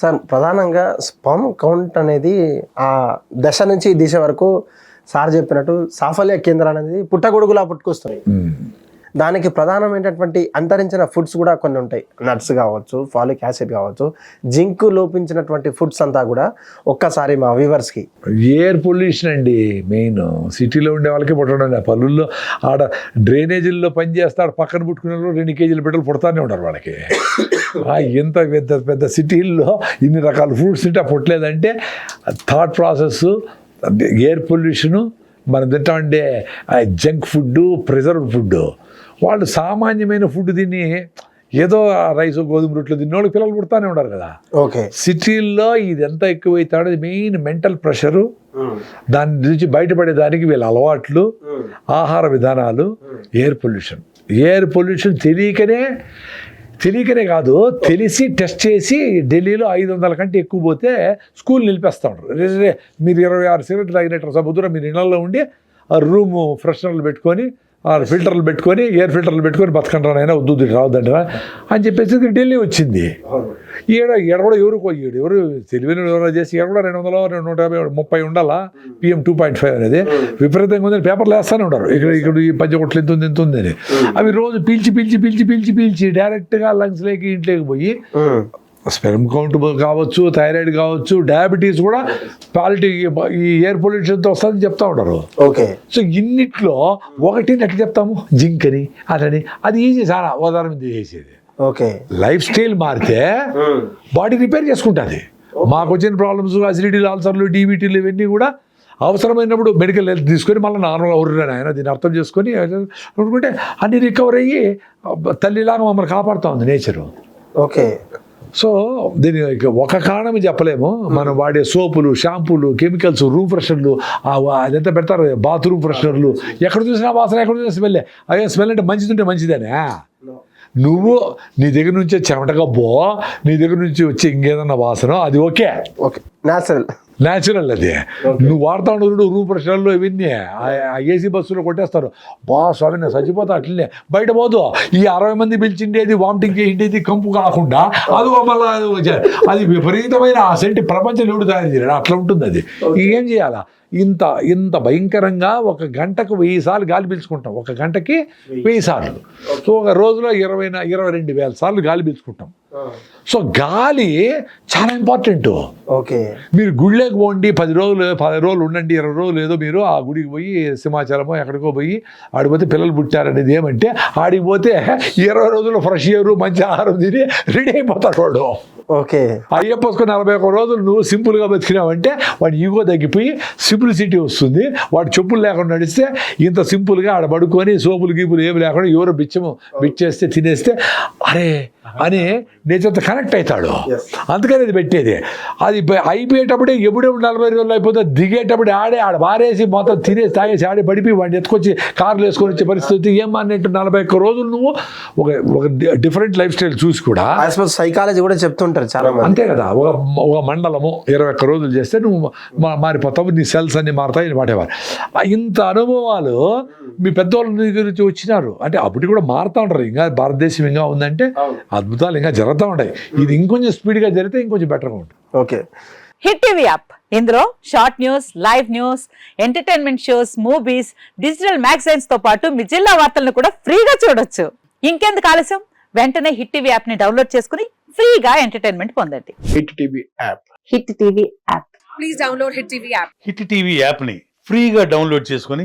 Sir ప్రధానంగా sperm count అనేది ఆ దశ నుంచి ఈ దిశ వరకు సార్ చెప్పినట్టు సాఫల్య కేంద్రాలు అనేది పుట్టగొడుగులా పుట్టుకొస్తున్నాయి. దానికి ప్రధానమైనటువంటి అంతరించిన ఫుడ్స్ కూడా కొన్ని ఉంటాయి. నట్స్ కావచ్చు ఫాలిక్ యాసిడ్ కావచ్చు జింక్ లోపించినటువంటి ఫుడ్స్ అంతా కూడా ఒక్కసారి మా వ్యూవర్స్కి. ఎయిర్ పొల్యూషన్ అండి మెయిన్. సిటీలో ఉండే వాళ్ళకి పుట్టడం. పల్లెల్లో ఆడ డ్రైనేజీల్లో పని చేస్తాడు పక్కన పుట్టుకునే రెండు కేజీల బిడ్డలు పుడతానే ఉంటారు వాళ్ళకి. ఎంత పెద్ద పెద్ద సిటీల్లో ఇన్ని రకాల ఫ్రూట్స్ తింటే పుట్టలేదంటే థాట్ ప్రాసెస్ ఎయిర్ పొల్యూషను మనం తింటామంటే జంక్ ఫుడ్ ప్రిజర్వ్ ఫుడ్ వాళ్ళు సామాన్యమైన ఫుడ్ తిని ఏదో రైస్ గోధుమ రొట్టెలు తిన్న వాళ్ళకి పిల్లలు పుడతానే ఉంటారు కదా. ఓకే. సిటీల్లో ఇది ఎంత ఎక్కువైతాడో మెయిన్ మెంటల్ ప్రెషరు. దాని నుంచి బయటపడేదానికి వీళ్ళ అలవాట్లు ఆహార విధానాలు ఎయిర్ పొల్యూషన్ ఎయిర్ పొల్యూషన్ తెలియకనే తెలియకనే కాదు తెలిసి టెస్ట్ చేసి ఢిల్లీలో ఐదు వందల కంటే ఎక్కువ పోతే స్కూల్ నిలిపేస్తా ఉంటారు మీరు ఇరవై ఆరు సిగరెట్లు తాగినట్టు సముద్రం మీరు ఇళ్ళలో ఉండి ఆ రూమ్ ఫ్రెషనర్లు పెట్టుకొని ఫిల్టర్లు పెట్టుకొని ఎయిర్ ఫిల్టర్లు పెట్టుకొని బతకండి అయినా వద్దు వద్దు, రావద్దంటారా అని చెప్పేసి ఢిల్లీ వచ్చింది. ఈడ ఈడ కూడా ఎవరు ఈడు ఎవరు తెలివైన ఎవరో చేసి ఈడ కూడా రెండు వందల రెండు నూట యాభై ముప్పై ఉండాలా? పిఎం టూ పాయింట్ ఫైవ్ అనేది. విపరీతంగా ఉందని పేపర్లు వేస్తూనే ఉంటారు ఇక్కడ ఇక్కడ ఈ పంచకొట్లు ఎంత ఉంది ఎంత ఉంది అని. అవి రోజు పీల్చి పీల్చి పీల్చి పీల్చి పీల్చి డైరెక్ట్గా లంగ్స్లోకి ఇంట్లోకి పోయి స్పెర్మ్ కౌంట్ కావచ్చు థైరాయిడ్ కావచ్చు డయాబెటీస్ కూడా క్వాలిటీ ఈ ఎయిర్ పొల్యూషన్తో వస్తుందని చెప్తా ఉంటారు. ఓకే. సో ఇన్నిట్లో ఒకటి ఎట్లా చెప్తాము జింక్ అని అదని అది ఈజీ చాలా ఉదాహరణ చేసేది. ఓకే. లైఫ్ స్టైల్ మారితే బాడీ రిపేర్ చేసుకుంటుంది. మాకు వచ్చిన ప్రాబ్లమ్స్ అసిడిటీలు ఆల్సర్లు డీబీటీలు ఇవన్నీ కూడా అవసరమైనప్పుడు మెడికల్ హెల్త్ తీసుకొని మళ్ళీ నార్మల్ అవురురాని ఆయన దీన్ని అర్థం చేసుకొని అనుకుంటే అన్ని రికవర్ అయ్యి తల్లిలాగా మమ్మల్ని కాపాడుతూ ఉంది నేచరు ఓకే. సో దీని ఒక కారణం చెప్పలేము. మనం వాడే సోపులు షాంపూలు కెమికల్స్ రూమ్ ఫ్రెషనర్లు అదంతా పెడతారు? బాత్రూమ్ ఫ్రెషనర్లు. ఎక్కడ చూసినా వాసన ఎక్కడ చూసినా స్మెల్. అయ్యో స్మెల్ అంటే మంచిది ఉంటే మంచిదేనే? నువ్వు నీ దగ్గర నుంచి చెమటగా బో నీ దగ్గర నుంచి వచ్చే ఇంకేదన్నా వాసన అది ఓకే. ఓకే. న్యాచురల్ న్యాచురల్ అది. నువ్వు వాడుతా ఉండదు రూమ్ ఫ్రెషనర్లు ఇవన్నీ. ఆ ఏసీ బస్సులో కొట్టేస్తారు. బా స్వామి నేను చచ్చిపోతా అట్లనే. బయట పోదు. ఈ అరవై మంది పిలిచిండేది వామిటింగ్ చేసిండేది కంపు కాకుండా అది మళ్ళీ అది విపరీతమైన ఆ సెంటి ప్రపంచం ఎవడు తయారు చేయడు అట్లా ఉంటుంది అది. ఏం చేయాలా? ఇంత ఇంత భయంకరంగా ఒక గంటకు వెయ్యి సార్లు గాలి పీల్చుకుంటాం. ఒక గంటకి వెయ్యి సార్లు. సో ఒక రోజులో ఇరవై ఇరవై రెండు వేల సార్లు గాలి పీల్చుకుంటాం. సో గాలి చాలా ఇంపార్టెంట్. ఓకే. మీరు గుళ్ళకి పోండి పది రోజులు పది రోజులు ఉండండి ఇరవై రోజులు ఏదో మీరు ఆ గుడికి పోయి సింహాచలమో ఎక్కడికో పోయి ఆడిపోతే పిల్లలు పుట్టారనేది ఏమంటే ఆడికి పోతే ఇరవై రోజులు ఫ్రెష్ ఎయిర్ మంచి ఆహారం తిని రెడీ అయిపోతాడు వాడు. ఓకే. అయ్యప్పసుకుని నలభై ఒక్క రోజులు నువ్వు సింపుల్గా బతికినావంటే వాడి ఈగో తగ్గిపోయి సింప్లిసిటీ వస్తుంది. వాడు చెప్పులు లేకుండా నడిస్తే ఇంత సింపుల్గా ఆడ పడుకొని సోపులు గీపులు ఏమి లేకుండా ఎవరో బిచ్చము బిచ్చేస్తే తినేస్తే అరే అని నేచర్తో కనెక్ట్ అవుతాడు. అందుకని అది పెట్టేది. అది అయిపోయేటప్పుడే ఎప్పుడే నలభై రోజులు అయిపోతే దిగేటప్పుడు ఆడే ఆడ బారేసి మొత్తం తినేసి తాగేసి ఆడే పడిపోయి వాడిని ఎత్తుకొచ్చి కార్లు వేసుకొని వచ్చే పరిస్థితి ఏమన్నట్టు నలభై ఒక్క రోజులు నువ్వు ఒక ఒక డిఫరెంట్ లైఫ్ స్టైల్ చూసి కూడా సైకాలజీ కూడా చెప్తుంటారు చాలా అంతే కదా ఒక ఒక మండలము ఇరవై ఒక్క రోజులు చేస్తే నువ్వు మా- మారిపోతావు నీ సెల్స్ అన్ని మారుతాయి ఆ ఇంత అనుభవాలు మీ పెద్దవాళ్ళ దగ్గర నుంచి వచ్చినారు. అంటే అప్పటికి కూడా మారుతూ ఉంటారు. ఇంకా భారతదేశం ఇంకా ఉందంటే అద్భుతాలు ఇంకా జరుగుతూ ఉంటాయి. ఇది ఇంకొంచెం స్పీడ్గా జరిగితే ఇంకొంచెం బెటర్గా ఉంటుంది. ఓకే. Hit TV app. ఇందులో short news live news entertainment shows movies digital మ్యాగజైన్స్తో పాటు మీ జిల్లా వార్తలను కూడా ఫ్రీగా చూడొచ్చు. ఇంకెందుకు ఆలస్యం? వెంటనే హిట్ టీవీ యాప్ని డౌన్లోడ్ చేసుకుని ఫ్రీగా ఎంటర్టైన్మెంట్ పొందండి. Hit TV app. Hit TV app. Please download Hit TV app. Hit TV యాప్ని ఫ్రీగా డౌన్లోడ్ చేసుకొని